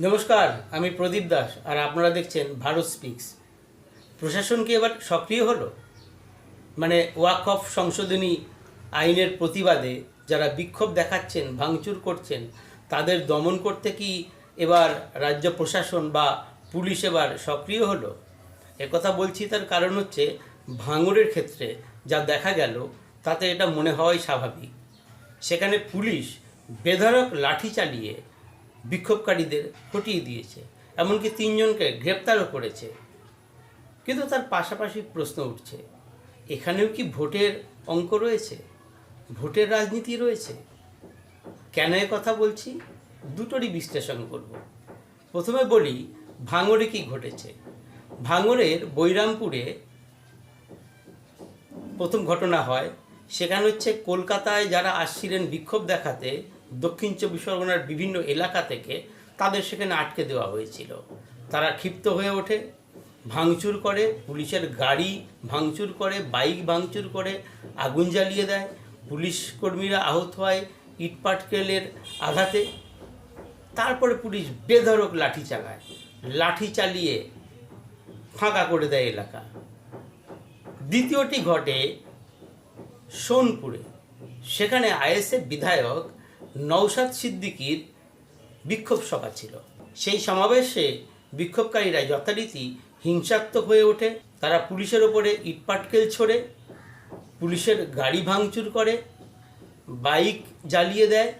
নমস্কার, আমি প্রদীপ দাস আর আপনারা দেখছেন ভারত স্পিক্স। প্রশাসন কি এবার সক্রিয় হলো? মানে ওয়াক অফ সংশোধনী আইনের প্রতিবাদে যারা বিক্ষোভ দেখাচ্ছেন, ভাঙচুর করছেন, তাদের দমন করতে কি এবার রাজ্য প্রশাসন বা পুলিশ এবার সক্রিয় হলো? একথা বলছি তার কারণ হচ্ছে ভাঙড়ের ক্ষেত্রে যা দেখা গেল, তাতে এটা মনে হওয়াই স্বাভাবিক। সেখানে পুলিশ বেধড়ক লাঠি চালিয়ে বিক্ষোভকারীদের হটিয়ে দিয়েছে, এমনকি তিনজনকে গ্রেপ্তারও করেছে। কিন্তু তার পাশাপাশি প্রশ্ন উঠছে, এখানেও কি ভোটের অঙ্ক রয়েছে? ভোটের রাজনীতি রয়েছে? কেন এ কথা বলছি? দুটোরই বিশ্লেষণ করব। প্রথমে বলি, ভাঙরে কি ঘটেছে? ভাঙরের বৈরামপুরে প্রথম ঘটনা হয়, সেখানে হচ্ছে কলকাতায় যারা আসছিলেন বিক্ষোভ দেখাতে দক্ষিণ চব্বিশ পরগনার বিভিন্ন এলাকা থেকে তাদের সেখানে আটকে দেওয়া হয়েছিল। তারা ক্ষিপ্ত হয়ে ওঠে, ভাঙচুর করে, পুলিশের গাড়ি ভাঙচুর করে, বাইক ভাঙচুর করে আগুন জ্বালিয়ে দেয়। পুলিশ কর্মীরা আহত হয় ইটপাটকেলের আঘাতে। তারপরে পুলিশ বেধড়ক লাঠি চালায়। লাঠি চালিয়ে ফাঁকা করে দেয় এলাকা। দ্বিতীয়টি ঘটে সোনপুরে। সেখানে আইএসএফ বিধায়ক নৌসাদ সিদ্দিকির বিক্ষোভ সভা ছিল। সেই সমাবেশে বিক্ষোভকারীরা যথারীতি হিংসাত্মক হয়ে ওঠে। তারা পুলিশের ওপরে ইটপাটকেল ছোড়ে, পুলিশের গাড়ি ভাঙচুর করে, বাইক জ্বালিয়ে দেয়,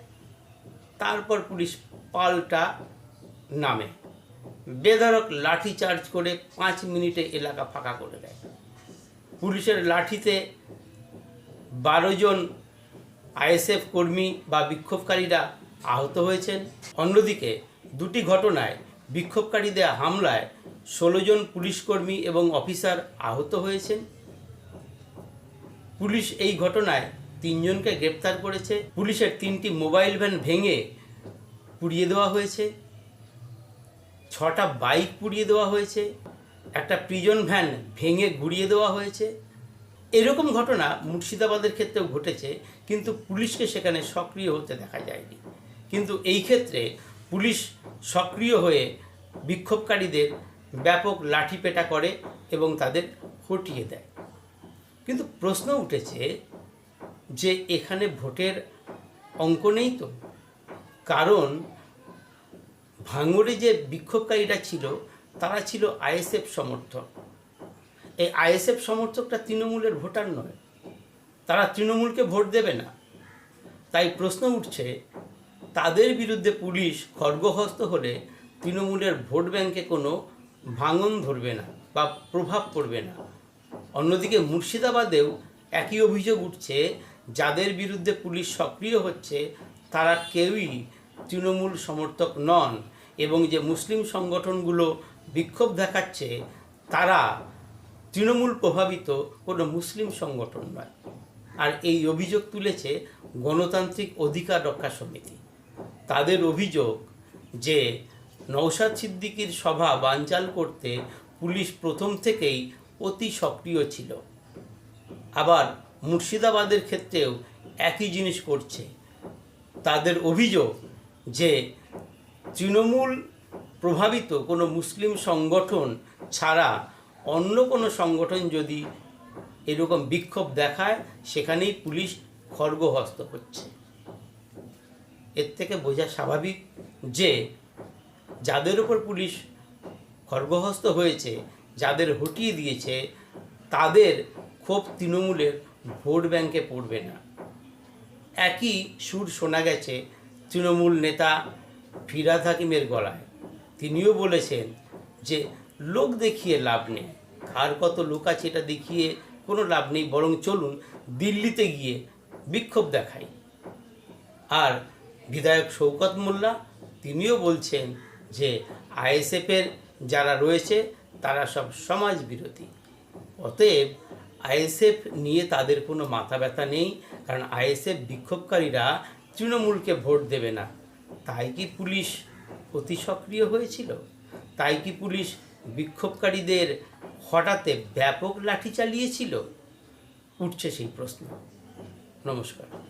তারপর পুলিশ পাল্টা নামে। বেধড়ক লাঠি চার্জ করে পাঁচ মিনিটে এলাকা ফাঁকা করে দেয়। পুলিশের লাঠিতে বারো জন আইএসএফ কর্মী বা বিক্ষোভকারীরা আহত হয়েছেন। অন্যদিকে, দুটি ঘটনায় বিক্ষোভকারীদের হামলায় ষোলো জন পুলিশকর্মী এবং অফিসার আহত হয়েছেন। পুলিশ এই ঘটনায় তিনজনকে গ্রেপ্তার করেছে। পুলিশের তিনটি মোবাইল ভ্যান ভেঙে পুড়িয়ে দেওয়া হয়েছে। ছটা বাইক পুড়িয়ে দেওয়া হয়েছে। একটা প্রিজন ভ্যান ভেঙে গুড়িয়ে দেওয়া হয়েছে। এরকম ঘটনা মুর্শিদাবাদের ক্ষেত্রেও ঘটেছে, কিন্তু পুলিশকে সেখানে সক্রিয় হতে দেখা যায়নি। কিন্তু এই ক্ষেত্রে পুলিশ সক্রিয় হয়ে বিক্ষোভকারীদের ব্যাপক লাঠিপেটা করে এবং তাদের হটিয়ে দেয়। কিন্তু প্রশ্ন উঠেছে যে এখানে ভোটের অঙ্ক নেই তো? কারণ ভাঙড়ে যে বিক্ষোভকারীরা ছিল, তারা ছিল আইএসএফ সমর্থক। এই আইএসএফ সমর্থকটা তৃণমূলের ভোটার নয়। তারা তৃণমূলকে ভোট দেবে না। তাই প্রশ্ন উঠছে, তাদের বিরুদ্ধে পুলিশ খড়গহস্ত হলে তৃণমূলের ভোট ব্যাংকে কোনো ভাঙন ধরবে না বা প্রভাব পড়বে না। অন্যদিকে মুর্শিদাবাদেও একই অভিযোগ উঠছে, যাদের বিরুদ্ধে পুলিশ সক্রিয় হচ্ছে, তারা কেউই তৃণমূল সমর্থক নন এবং যে মুসলিম সংগঠনগুলো বিক্ষোভ দেখাচ্ছে, তারা তৃণমূল প্রভাবিত কোনো মুসলিম সংগঠন নয়। আর এই অভিযোগ তুলেছে গণতান্ত্রিক অধিকার রক্ষা সমিতি। তাদের অভিযোগ যে নৌসাদ সিদ্দিকির সভা বানচাল করতে পুলিশ প্রথম থেকেই অতি সক্রিয় ছিল। আবার মুর্শিদাবাদের ক্ষেত্রেও একই জিনিস করছে। তাদের অভিযোগ যে তৃণমূল প্রভাবিত কোনো মুসলিম সংগঠন ছাড়া অন্য কোনো সংগঠন যদি এরকম বিক্ষোভ দেখায়, সেখানেই পুলিশ খড়গহস্ত হচ্ছে। এর থেকে বোঝা স্বাভাবিক যে, যাদের উপর পুলিশ খড়গহস্ত হয়েছে, যাদের হটিয়ে দিয়েছে, তাদের ক্ষোভ তৃণমূলের ভোট ব্যাংকে পড়বে না। একই সুর শোনা গেছে তৃণমূল নেতা ফিরাদ হাকিমের গলায়। তিনিও বলেছেন যে, লোক দেখিয়ে লাভ নেই। কার কত লোক আছে এটা দেখিয়ে কোনো লাভ নেই, বরং চলুন দিল্লিতে গিয়ে বিক্ষোভ দেখাই। আর বিধায়ক শৌকত মোল্লা তিনিও বলছেন যে আইএসএফের যারা রয়েছে, তারা সব সমাজ বিরোধী। অতএব আইএসএফ নিয়ে তাদের কোনো মাথা ব্যথা নেই, কারণ আইএসএফ বিক্ষোভকারীরা তৃণমূলকে ভোট দেবে না। তাই কি পুলিশ অতি সক্রিয় হয়েছিল? তাই কি পুলিশ বিক্ষোভকারীদের হঠাতে ব্যাপক লাঠি চালিয়েছিল? উঠছে সেই প্রশ্ন। নমস্কার।